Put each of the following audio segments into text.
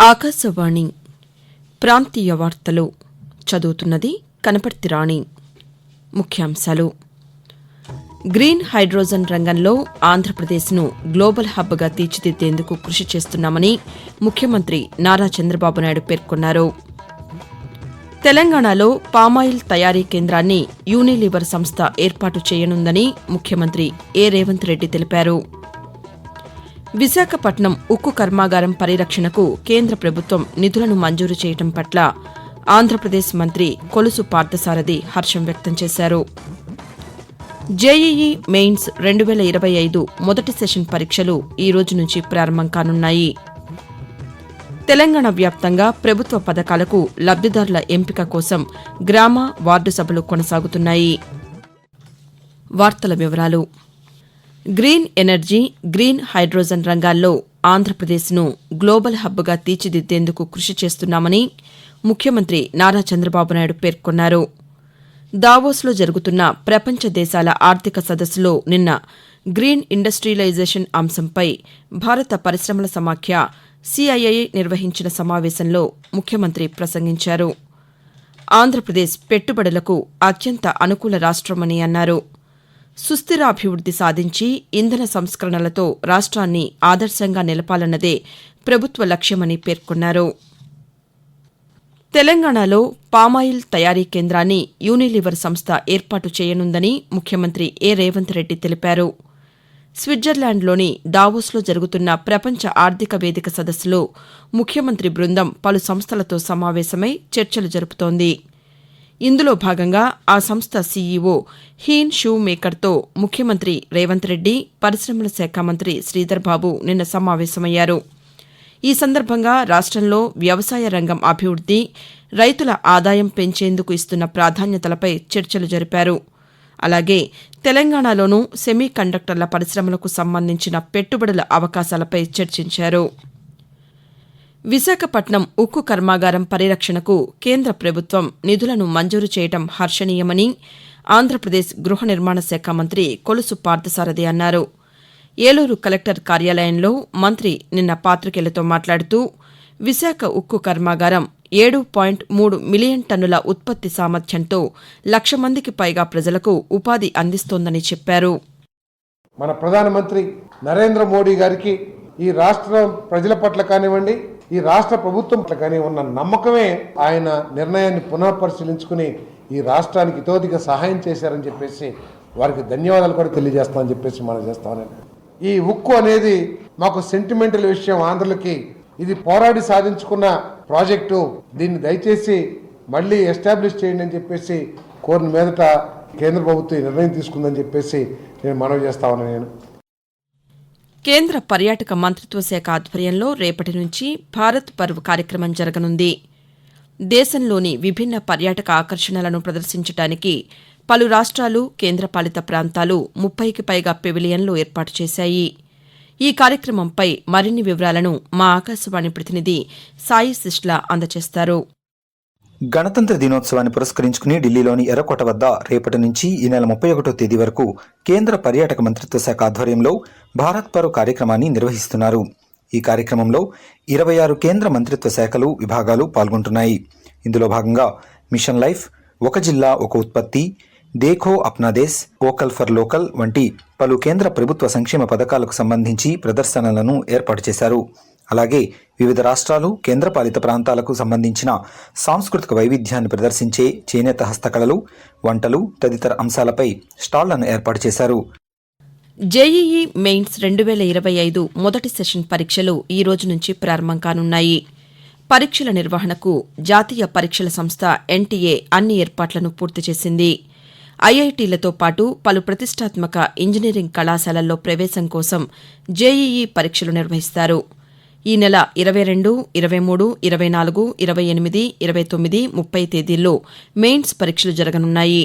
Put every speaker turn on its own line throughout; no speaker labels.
ఆకాశవాణి ప్రాంతీయ వార్తలు చదువుతున్నది కనపర్తి రాణి. ముఖ్యాంశాలు. గ్రీన్ హైడ్రోజన్ రంగంలో ఆంధ్రప్రదేశ్ను గ్లోబల్ హబ్గా తీర్చిదిద్దేందుకు కృషి చేస్తున్నామని ముఖ్యమంత్రి నారా చంద్రబాబు నాయుడు పేర్కొన్నారు. తెలంగాణలో పామాయిల్ తయారీ కేంద్రాన్ని యూనిలీవర్ సంస్థ ఏర్పాటు చేయనుందని ముఖ్యమంత్రి ఏ రేవంత్ రెడ్డి తెలిపారు. విశాఖపట్నం ఉక్కు కర్మాగారం పరిరక్షణకు కేంద్ర ప్రభుత్వం నిధులను మంజూరు చేయడం పట్ల ఆంధ్రప్రదేశ్ మంత్రి కొలుసు పార్థసారథి హర్షం వ్యక్తం చేశారు. జేఈఈ మెయిన్స్ రెండు వేల ఇరవై ఐదు మొదటి సెషన్ పరీక్షలు ఈ రోజు నుంచి ప్రారంభం కానున్నాయి. తెలంగాణ వ్యాప్తంగా ప్రభుత్వ పథకాలకు లబ్దిదారుల ఎంపిక కోసం గ్రామ వార్డు సభలు కొనసాగుతున్నాయి. వార్తల వివరాలు గ్రీన్ ఎనర్జీ గ్రీన్ హైడ్రోజన్ రంగాల్లో ఆంధ్రప్రదేశ్ను గ్లోబల్ హబ్గా తీర్చిదిద్దేందుకు కృషి చేస్తున్నామని ముఖ్యమంత్రి నారా చంద్రబాబు నాయుడు పేర్కొన్నారు. దావోస్లో జరుగుతున్న ప్రపంచ దేశాల ఆర్థిక సదస్సులో నిన్న గ్రీన్ ఇండస్ట్రియలైజేషన్ అంశంపై భారత పరిశ్రమల సమాఖ్య సిఐఐ నిర్వహించిన సమావేశంలో ముఖ్యమంత్రి ప్రసంగించారు. ఆంధ్రప్రదేశ్ పెట్టుబడులకు అత్యంత అనుకూల రాష్టమని అన్నారు. సుస్థిరాభివృద్ది సాధించి ఇంధన సంస్కరణలతో రాష్ట్రాన్ని ఆదర్శంగా నిలపాలన్నదే ప్రభుత్వ లక్ష్యమని పేర్కొన్నారు. తెలంగాణలో పామాయిల్ తయారీ కేంద్రాన్ని యూనిలీవర్ సంస్థ ఏర్పాటు చేయనుందని ముఖ్యమంత్రి ఏ రేవంత్ రెడ్డి తెలిపారు. స్విట్జర్లాండ్లోని దావోస్లో జరుగుతున్న ప్రపంచ ఆర్థిక వేదిక సదస్సులో ముఖ్యమంత్రి బృందం పలు సంస్థలతో సమావేశమై చర్చలు జరుపుతోంది. ఇందులో భాగంగా ఆ సంస్థ సీఈఓ హీన్ షూ మేకర్తో ముఖ్యమంత్రి రేవంత్ రెడ్డి పరిశ్రమల శాఖ మంత్రి శ్రీధర్బాబు నిన్న సమావేశమయ్యారు. ఈ సందర్భంగా రాష్టంలో వ్యవసాయ రంగం అభివృద్ది రైతుల ఆదాయం పెంచేందుకు ఇస్తున్న ప్రాధాన్యతలపై చర్చలు జరిపారు. అలాగే తెలంగాణలోనూ సెమీ కండక్టర్ల పరిశ్రమలకు సంబంధించిన పెట్టుబడుల అవకాశాలపై చర్చించారు. విశాఖపట్నం ఉక్కు కర్మాగారం పరిరక్షణకు కేంద్ర ప్రభుత్వం నిధులను మంజూరు చేయడం హర్షణీయమని ఆంధ్రప్రదేశ్ గృహ నిర్మాణ శాఖ మంత్రి కొలుసు పార్థసారథి అన్నారు. ఏలూరు కలెక్టర్ కార్యాలయంలో మంత్రి నిన్న పాతికేయులతో మాట్లాడుతూ విశాఖ ఉక్కు కర్మాగారం ఏడు పాయింట్ మూడు మిలియన్ టన్నుల ఉత్పత్తి సామర్థ్యంతో లక్ష మందికి పైగా ప్రజలకు ఉపాధి అందిస్తోందని చెప్పారు.
మన ప్రధానమంత్రి నరేంద్ర మోడీ గారికి ఈ రాష్ట్ర ప్రజల పట్ల కానివ్వండి ఈ రాష్ట్ర ప్రభుత్వం పట్ల కానీ ఉన్న నమ్మకమే ఆయన నిర్ణయాన్ని పునఃపరిశీలించుకుని ఈ రాష్ట్రానికి ఇతోదిగా సహాయం చేశారని చెప్పేసి వారికి ధన్యవాదాలు కూడా తెలియజేస్తామని చెప్పేసి మనం చేస్తామని ఈ ఉక్కు అనేది మాకు సెంటిమెంటల్ విషయం ఆంధ్రులకి. ఇది పోరాడి సాధించుకున్న ప్రాజెక్టు. దీన్ని దయచేసి మళ్ళీ ఎస్టాబ్లిష్ చేయండి అని చెప్పేసి కోరిన మీదట కేంద్ర ప్రభుత్వం నిర్ణయం తీసుకుందని చెప్పేసి నేను మనవి చేస్తా ఉన్నాను నేను.
కేంద్ర పర్యాటక మంత్రిత్వ శాఖ ఆధ్వర్యంలో రేపటి నుంచి భారత్ పర్వ్ కార్యక్రమం జరగనుంది. దేశంలోని విభిన్న పర్యాటక ఆకర్షణలను ప్రదర్శించడానికి పలు రాష్ట్రాలు కేంద్రపాలిత ప్రాంతాలు ముప్పైకి పైగా పెవిలియన్లు ఏర్పాటు చేశాయి. ఈ కార్యక్రమంపై మరిన్ని వివరాలను మా ఆకాశవాణి ప్రతినిధి సాయి శిష్ల అందజేస్తారు.
గణతంత్ర దినోత్సవాన్ని పురస్కరించుకుని ఢిల్లీలోని ఎర్రకోట వద్ద రేపటి నుంచి ఈ నెల ముప్పై ఒకటో తేదీ వరకు కేంద్ర పర్యాటక మంత్రిత్వ శాఖ ఆధ్వర్యంలో భారత్ పర్వ్ కార్యక్రమాన్ని నిర్వహిస్తున్నారు. ఈ కార్యక్రమంలో ఇరవై ఆరు కేంద్ర మంత్రిత్వ శాఖలు విభాగాలు పాల్గొంటున్నాయి. ఇందులో భాగంగా మిషన్ లైఫ్ ఒక జిల్లా ఒక ఉత్పత్తి దేఖో అప్నా దేశ్ ఫర్ లోకల్ వంటి పలు కేంద్ర ప్రభుత్వ సంక్షేమ పథకాలకు సంబంధించి ప్రదర్శనలను ఏర్పాటు చేశారు. అలాగే వివిధ రాష్ట్రాలు కేంద్రపాలిత ప్రాంతాలకు సంబంధించిన సాంస్కృతిక వైవిధ్యాన్ని ప్రదర్శించే చేనేత హస్తకళలు వంటలు తదితర అంశాలపై స్టాళ్ళను ఏర్పాటు చేశారు.
జేఈఈ మెయిన్స్ రెండు వేల ఇరవై ఐదు మొదటి సెషన్ పరీక్షలు ఈ రోజు నుంచి ప్రారంభం కానున్నాయి. పరీక్షల నిర్వహణకు జాతీయ పరీక్షల సంస్థ ఎన్టీఏ అన్ని ఏర్పాట్లను పూర్తి చేసింది. ఐఐటీలతో పాటు పలు ప్రతిష్టాత్మక ఇంజనీరింగ్ కళాశాలల్లో ప్రవేశం కోసం జేఈఈ పరీక్షలు నిర్వహిస్తారు. ఈ నెల ఇరవై రెండు ఇరవై మూడు ఇరవై నాలుగు ఇరవై ఎనిమిది ఇరవై తొమ్మిది ముప్పై తేదీల్లో మెయిన్స్ పరీక్షలు జరగనున్నాయి.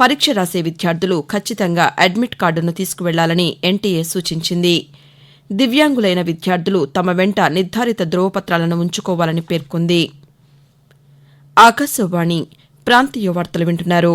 పరీక్ష రాసే విద్యార్థులు ఖచ్చితంగా అడ్మిట్ కార్డును తీసుకువెళ్ళాలని ఎన్టీఏ సూచించింది. దివ్యాంగులైన విద్యార్థులు తమ వెంట నిర్ధారిత ధ్రువపత్రాలను ఉంచుకోవాలని పేర్కొంది. ఆకాశవాణి ప్రాంతీయ వార్తలు వింటున్నారు.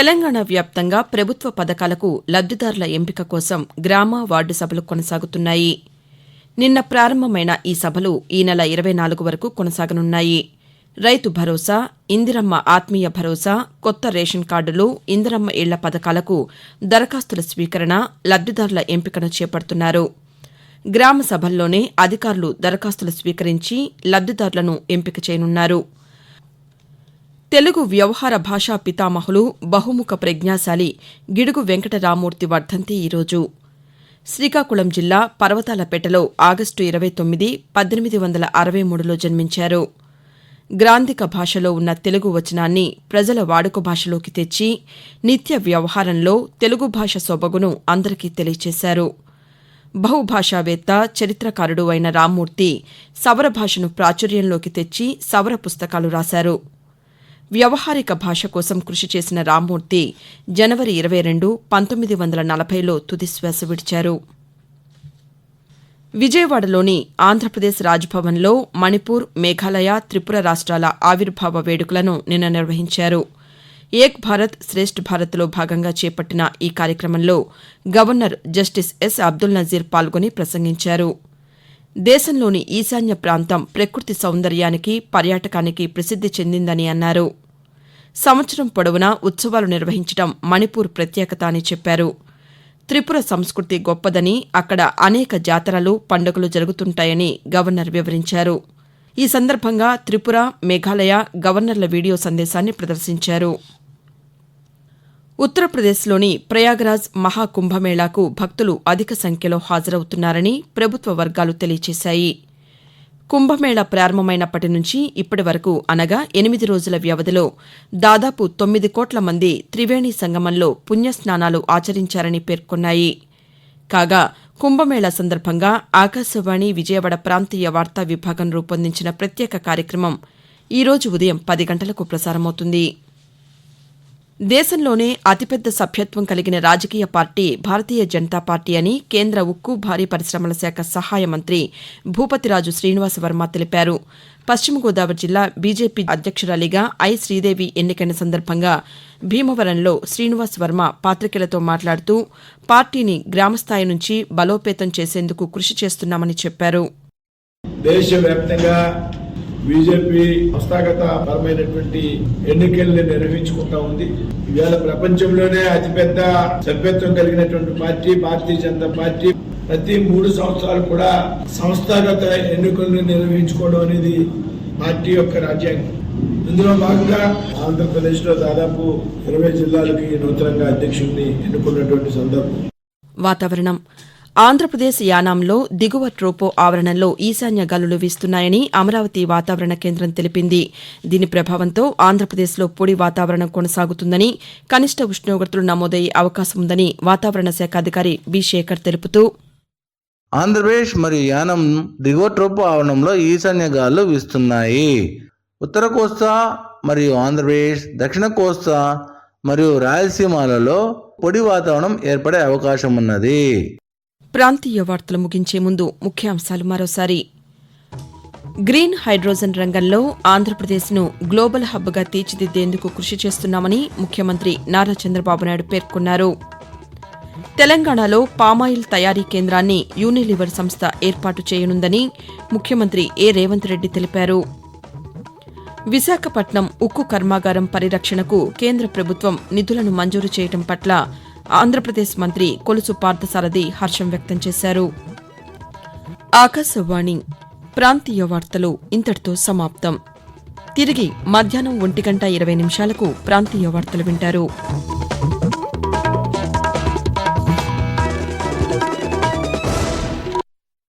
తెలంగాణ వ్యాప్తంగా ప్రభుత్వ పథకాలకు లబ్దిదారుల ఎంపిక కోసం గ్రామ వార్డు సభలు కొనసాగుతున్నాయి. నిన్న ప్రారంభమైన ఈ సభలు ఈ నెల ఇరవై నాలుగు వరకు కొనసాగనున్నాయి. రైతు భరోసా ఇందిరమ్మ ఆత్మీయ భరోసా కొత్త రేషన్ కార్డులు ఇందిరమ్మ ఇళ్ళ పథకాలకు దరఖాస్తుల స్వీకరణ లబ్దిదారుల ఎంపికను చేపడుతున్నారు. గ్రామ సభల్లోనే అధికారులు దరఖాస్తులు స్వీకరించి లబ్దిదారులను ఎంపిక చేయనున్నారు. తెలుగు వ్యవహార భాషా పితామహులు బహుముఖ ప్రజ్ఞాశాలి గిడుగు వెంకటరామూర్తి వర్ధంతి ఈరోజు. శ్రీకాకుళం జిల్లా పర్వతాలపేటలో ఆగస్టు ఇరవై తొమ్మిది పద్దెనిమిది వందల అరవై మూడులో జన్మించారు. గ్రాంధిక భాషలో ఉన్న తెలుగు వచనాన్ని ప్రజల వాడుక భాషలోకి తెచ్చి నిత్య వ్యవహారంలో తెలుగు భాష సొబగును అందరికీ తెలియచేశారు. బహుభాషావేత్త చరిత్రకారుడు అయిన రామ్మూర్తి సవర భాషను ప్రాచుర్యంలోకి తెచ్చి సవర పుస్తకాలు రాశారు. వ్యవహారిక భాష కోసం కృషి చేసిన రామ్మూర్తి జనవరి ఇరవై రెండు పంతొమ్మిది వందల నలభైలో తుదిశ్వాస విడిచారు. విజయవాడలోని ఆంధ్రప్రదేశ్ రాజ్భవన్లో మణిపూర్ మేఘాలయ త్రిపుర రాష్ట్రాల ఆవిర్భావ వేడుకలను నిన్న నిర్వహించారు. ఏక్ భారత్ శ్రేష్ఠ భారత్లో భాగంగా చేపట్టిన ఈ కార్యక్రమంలో governor justice S Abdul Nazeer పాల్గొని ప్రసంగించారు. దేశంలోని ఈశాన్య ప్రాంతం ప్రకృతి సౌందర్యానికి పర్యాటకానికి ప్రసిద్ది చెందిందని అన్నారు. సంవత్సరం పొడవునా ఉత్సవాలు నిర్వహించడం మణిపూర్ ప్రత్యేకత అని చెప్పారు. త్రిపుర సంస్కృతి గొప్పదని అక్కడ అనేక జాతరలు పండుగలు జరుగుతుంటాయని గవర్నర్ వివరించారు. ఈ సందర్భంగా త్రిపుర మేఘాలయ గవర్నర్ల వీడియో సందేశాన్ని ప్రదర్శించారు. ఉత్తరప్రదేశ్లోని ప్రయాగ్రాజ్ మహాకుంభమేళాకు భక్తులు అధిక సంఖ్యలో హాజరవుతున్నారని ప్రభుత్వ వర్గాలు తెలియజేశాయి కుంభమేళ ప్రారంభమైనప్పటి నుంచి ఇప్పటి వరకు అనగా ఎనిమిది రోజుల వ్యవధిలో దాదాపు తొమ్మిది కోట్ల మంది త్రివేణి సంగమంలో పుణ్యస్నానాలు ఆచరించారని పేర్కొన్నాయి. కాగా కుంభమేళా సందర్భంగా ఆకాశవాణి విజయవాడ ప్రాంతీయ వార్తా విభాగం రూపొందించిన ప్రత్యేక కార్యక్రమం ఈరోజు ఉదయం పది గంటలకు ప్రసారమవుతుంది. దేశంలోనే అతిపెద్ద సభ్యత్వం కలిగిన రాజకీయ పార్టీ భారతీయ జనతా పార్టీ అని కేంద్ర ఉక్కు భారీ పరిశ్రమల శాఖ సహాయ మంత్రి భూపతిరాజు శ్రీనివాస వర్మ తెలిపారు. పశ్చిమ గోదావరి జిల్లా బీజేపీ అధ్యక్షురాలిగా ఐ శ్రీదేవి ఎన్నికైన సందర్భంగా భీమవరంలో శ్రీనివాస్ వర్మ పాతికేయులతో మాట్లాడుతూ పార్టీని గ్రామస్థాయి నుంచి బలోపేతం చేసేందుకు కృషి చేస్తున్నామని చెప్పారు.
దేశవ్యాప్తంగా బీజేపీ సంస్థాగత పరమైనటువంటి ఎన్నికల్ని నిర్వహించుకుంటా ఉంది. ఇవాళ ప్రపంచంలోనే అతిపెద్ద సభ్యత్వం కలిగినటువంటి పార్టీ భారతీయ జనతా పార్టీ ప్రతి మూడు సంవత్సరాలు కూడా సంస్థాగత ఎన్నికలను నిర్వహించుకోవడం అనేది పార్టీ యొక్క రాజ్యాంగం. ఇందులో భాగంగా ఆంధ్రప్రదేశ్లో దాదాపు ఇరవై జిల్లాలకి నూతనంగా అధ్యక్షుడిని ఎన్నుకున్నటువంటి సందర్భం.
వాతావరణం. ఆంధ్రప్రదేశ్ యానాంలో దిగువ ట్రోపో ఆవరణంలో ఈశాన్య గాలులు వీస్తున్నాయని అమరావతి వాతావరణ కేంద్రం తెలిపింది. దీని ప్రభావంతో ఆంధ్రప్రదేశ్లో పొడి వాతావరణం కొనసాగుతుందని కనిష్ట ఉష్ణోగ్రతలు నమోదయ్యే అవకాశం ఉందని వాతావరణ శాఖ అధికారి బి శేఖర్ తెలుపుతూ
ఆంధ్రప్రదేశ్ మరియు యానం దిగువ ట్రోపో ఆవరణంలో ఈశాన్య గాలులు వీస్తున్నాయి. ఉత్తర కోస్తా మరియు ఆంధ్రప్రదేశ్ దక్షిణ కోస్తా మరియు రాయలసీమలలో పొడి వాతావరణం ఏర్పడే అవకాశం ఉన్నది.
ప్రాంతీయ వార్తలు ముగించే ముందు ముఖ్యాంశాలు మరోసారి. గ్రీన్ హైడ్రోజన్ రంగంలో ఆంధ్రప్రదేశ్ను గ్లోబల్ హబ్గా తీర్చిదిద్దేందుకు కృషి చేస్తున్నామని ముఖ్యమంత్రి నారా చంద్రబాబు నాయుడు పేర్కొన్నారు. తెలంగాణలో పామాయిల్ తయారీ కేంద్రాన్ని యూనిలివర్ సంస్థ ఏర్పాటు చేయనుందని ముఖ్యమంత్రి ఏ. రేవంత్ రెడ్డి తెలిపారు. విశాఖపట్నం ఉక్కు కర్మాగారం పరిరక్షణకు కేంద్ర ప్రభుత్వం నిధులను మంజూరు చేయడం పట్ల ఆంధ్రప్రదేశ్ మంత్రి కొలుసు పార్థసారథి హర్షం వ్యక్తం చేశారు. ఆకాశవాణి ప్రాంతీయ వార్తలు ఇంతటితో సమాప్తం. తిరిగి మధ్యాహ్నం ఒంటి గంట ఇరవై నిమిషాలకు ప్రాంతీయ వార్తలు వింటారు.